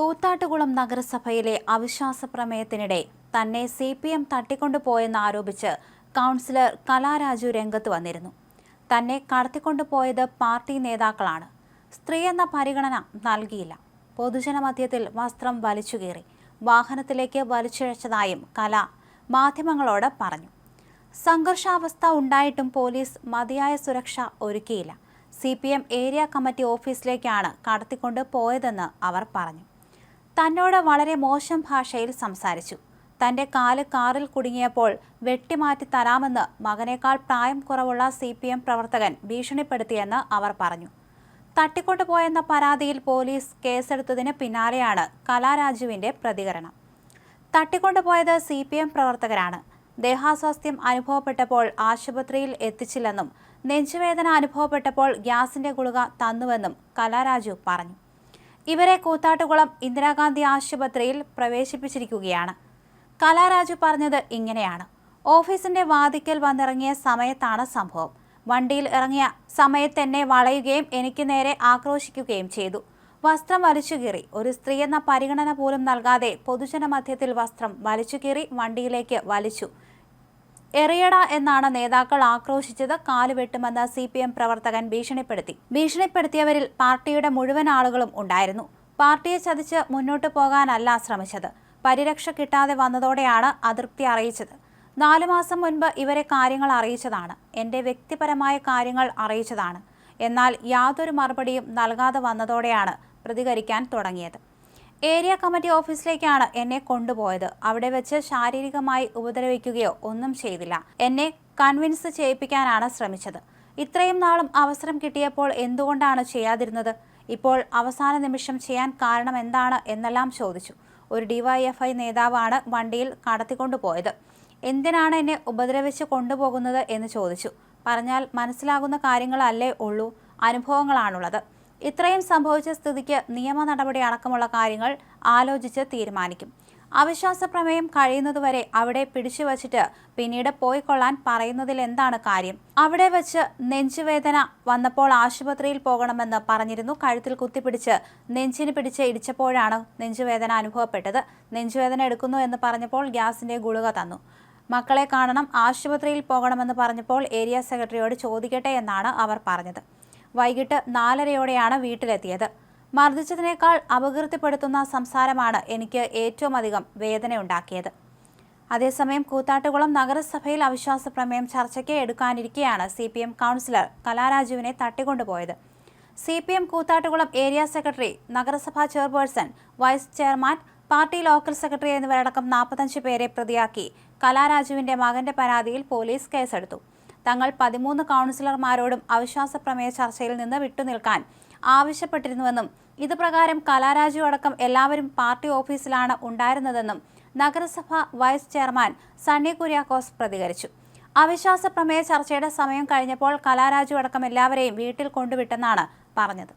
കൂത്താട്ടുകുളം നഗരസഭയിലെ അവിശ്വാസ പ്രമേയത്തിനിടെ തന്നെ സി പി എം തട്ടിക്കൊണ്ടുപോയെന്ന് ആരോപിച്ച് കൗൺസിലർ കലാരാജു രംഗത്ത് വന്നിരുന്നു. തന്നെ കടത്തിക്കൊണ്ടുപോയത് പാർട്ടി നേതാക്കളാണ്. സ്ത്രീ എന്ന പരിഗണന നൽകിയില്ല. പൊതുജനമധ്യത്തിൽ വസ്ത്രം വലിച്ചുകീറി വാഹനത്തിലേക്ക് വലിച്ചിഴച്ചതായും കല മാധ്യമങ്ങളോട് പറഞ്ഞു. സംഘർഷാവസ്ഥ ഉണ്ടായിട്ടും പോലീസ് മതിയായ സുരക്ഷ ഒരുക്കിയില്ല. C P M area committee ഓഫീസിലേക്കാണ് കടത്തിക്കൊണ്ട് പോയതെന്ന് അവർ പറഞ്ഞു. തന്നോട് വളരെ മോശം ഭാഷയിൽ സംസാരിച്ചു. തന്റെ കാൽ കാറിൽ കുടുങ്ങിയപ്പോൾ വെട്ടിമാറ്റി തരാമെന്ന് മകനേക്കാൾ പ്രായം കുറവുള്ള സി പി എം പ്രവർത്തകൻ ഭീഷണിപ്പെടുത്തിയെന്ന് അവർ പറഞ്ഞു. തട്ടിക്കൊണ്ടുപോയെന്ന പരാതിയിൽ പോലീസ് കേസെടുത്തതിന് പിന്നാലെയാണ് കലാരാജുവിന്റെ പ്രതികരണം. തട്ടിക്കൊണ്ടുപോയത് സി പി എം പ്രവർത്തകരാണ്. ദേഹാസ്വാസ്ഥ്യം അനുഭവപ്പെട്ടപ്പോൾ ആശുപത്രിയിൽ എത്തിച്ചില്ലെന്നും നെഞ്ചുവേദന അനുഭവപ്പെട്ടപ്പോൾ ഗ്യാസിന്റെ ഗുളിക തന്നുവെന്നും കലാരാജു പറഞ്ഞു. ഇവരെ കൂത്താട്ടുകുളം ഇന്ദിരാഗാന്ധി ആശുപത്രിയിൽ പ്രവേശിപ്പിച്ചിരിക്കുകയാണ്. കലാരാജു പറഞ്ഞത് ഇങ്ങനെയാണ്. ഓഫീസിന്റെ വാതിക്കൽ വന്നിറങ്ങിയ സമയത്താണ് സംഭവം. വണ്ടിയിൽ ഇറങ്ങിയ സമയത്ത് എന്നെ വളയുകയും എനിക്ക് നേരെ ആക്രോശിക്കുകയും ചെയ്തു. വസ്ത്രം വലിച്ചുകീറി ഒരു സ്ത്രീ എന്ന പരിഗണന പോലും നൽകാതെ പൊതുജനമധ്യത്തിൽ വസ്ത്രം വലിച്ചുകീറി വണ്ടിയിലേക്ക് വലിച്ചു. എറിയട എന്നാണ് നേതാക്കൾ ആക്രോശിച്ചത് കാലുവെട്ടുമെന്ന് സി പി എം പ്രവർത്തകൻ ഭീഷണിപ്പെടുത്തി. ഭീഷണിപ്പെടുത്തിയവരിൽ പാർട്ടിയുടെ മുഴുവൻ ആളുകളും ഉണ്ടായിരുന്നു. പാർട്ടിയെ ചതിച്ച് മുന്നോട്ടു പോകാനല്ല ശ്രമിച്ചത്. പരിരക്ഷ കിട്ടാതെ വന്നതോടെയാണ് അതൃപ്തി അറിയിച്ചത്. നാലു മാസം മുൻപ് ഇവരെ കാര്യങ്ങൾ അറിയിച്ചതാണ്. എന്റെ വ്യക്തിപരമായ കാര്യങ്ങൾ അറിയിച്ചതാണ്. എന്നാൽ യാതൊരു മറുപടിയും നൽകാതെ വന്നതോടെയാണ് പ്രതികരിക്കാൻ തുടങ്ങിയത്. ഏരിയ കമ്മിറ്റി ഓഫീസിലേക്കാണ് എന്നെ കൊണ്ടുപോയത്. അവിടെ വെച്ച് ശാരീരികമായി ഉപദ്രവിക്കുകയോ ഒന്നും ചെയ്തില്ല. എന്നെ കൺവിൻസ് ചെയ്യിപ്പിക്കാനാണ് ശ്രമിച്ചത്. ഇത്രയും നാളും അവസരം കിട്ടിയപ്പോൾ എന്തുകൊണ്ടാണ് ചെയ്യാതിരുന്നത്? ഇപ്പോൾ അവസാന നിമിഷം ചെയ്യാൻ കാരണം എന്താണ് എന്നെല്ലാം ചോദിച്ചു. ഒരു ഡിവൈഎഫ്ഐ നേതാവാണ് വണ്ടിയിൽ കടത്തിക്കൊണ്ടുപോയത്. എന്തിനാണ് എന്നെ ഉപദ്രവിച്ച് കൊണ്ടുപോകുന്നത് എന്ന് ചോദിച്ചു. പറഞ്ഞാൽ മനസ്സിലാകുന്ന കാര്യങ്ങളല്ലേ ഉള്ളൂ. അനുഭവങ്ങളാണുള്ളത്. ഇത്രയും സംഭവിച്ച സ്ഥിതിക്ക് നിയമ നടപടി അടക്കമുള്ള കാര്യങ്ങൾ ആലോചിച്ച് തീരുമാനിക്കും. അവിശ്വാസ പ്രമേയം കഴിയുന്നതുവരെ അവിടെ പിടിച്ചു വച്ചിട്ട് പിന്നീട് പോയിക്കൊള്ളാൻ പറയുന്നതിൽ എന്താണ് കാര്യം? അവിടെ വച്ച് നെഞ്ചുവേദന വന്നപ്പോൾ ആശുപത്രിയിൽ പോകണമെന്ന് പറഞ്ഞിരുന്നു. കഴുത്തിൽ കുത്തിപ്പിടിച്ച് നെഞ്ചിന് പിടിച്ച് ഇടിച്ചപ്പോഴാണ് നെഞ്ചുവേദന അനുഭവപ്പെട്ടത്. നെഞ്ചുവേദന എടുക്കുന്നു എന്ന് പറഞ്ഞപ്പോൾ ഗ്യാസിന്റെ ഗുളിക തന്നു. മക്കളെ കാണണം ആശുപത്രിയിൽ പോകണമെന്ന് പറഞ്ഞപ്പോൾ ഏരിയ സെക്രട്ടറിയോട് ചോദിക്കട്ടെ എന്നാണ് അവർ പറഞ്ഞത്. വൈകിട്ട് നാലരയോടെയാണ് വീട്ടിലെത്തിയത്. മർദ്ദിച്ചതിനേക്കാൾ അപകീർത്തിപ്പെടുത്തുന്ന സംസാരമാണ് എനിക്ക് ഏറ്റവും അധികം വേദനയുണ്ടാക്കിയത്. അതേസമയം കൂത്താട്ടുകുളം നഗരസഭയിൽ അവിശ്വാസ പ്രമേയം ചർച്ചയ്ക്ക് എടുക്കാനിരിക്കെയാണ് സി പി എം കൗൺസിലർ കലാരാജുവിനെ തട്ടിക്കൊണ്ടുപോയത്. C P M Koothattukulam area secretary നഗരസഭാ chairperson vice chairman party local secretary എന്നിവരടക്കം നാൽപ്പത്തഞ്ച് പേരെ പ്രതിയാക്കി കലാരാജുവിന്റെ മകന്റെ പരാതിയിൽ പോലീസ് കേസെടുത്തു. തങ്ങൾ പതിമൂന്ന് കൗൺസിലർമാരോടും അവിശ്വാസ പ്രമേയ ചർച്ചയിൽ നിന്ന് വിട്ടുനിൽക്കാൻ ആവശ്യപ്പെട്ടിരുന്നുവെന്നും ഇതുപ്രകാരം കലാരാജു അടക്കം എല്ലാവരും പാർട്ടി ഓഫീസിലാണ് ഉണ്ടായിരുന്നതെന്നും നഗരസഭ വൈസ് ചെയർമാൻ സണ്ണി കുര്യാക്കോസ് പ്രതികരിച്ചു. അവിശ്വാസ പ്രമേയ ചർച്ചയുടെ സമയം കഴിഞ്ഞപ്പോൾ കലാരാജു അടക്കം എല്ലാവരെയും വീട്ടിൽ കൊണ്ടുവിട്ടെന്നാണ് പറഞ്ഞത്.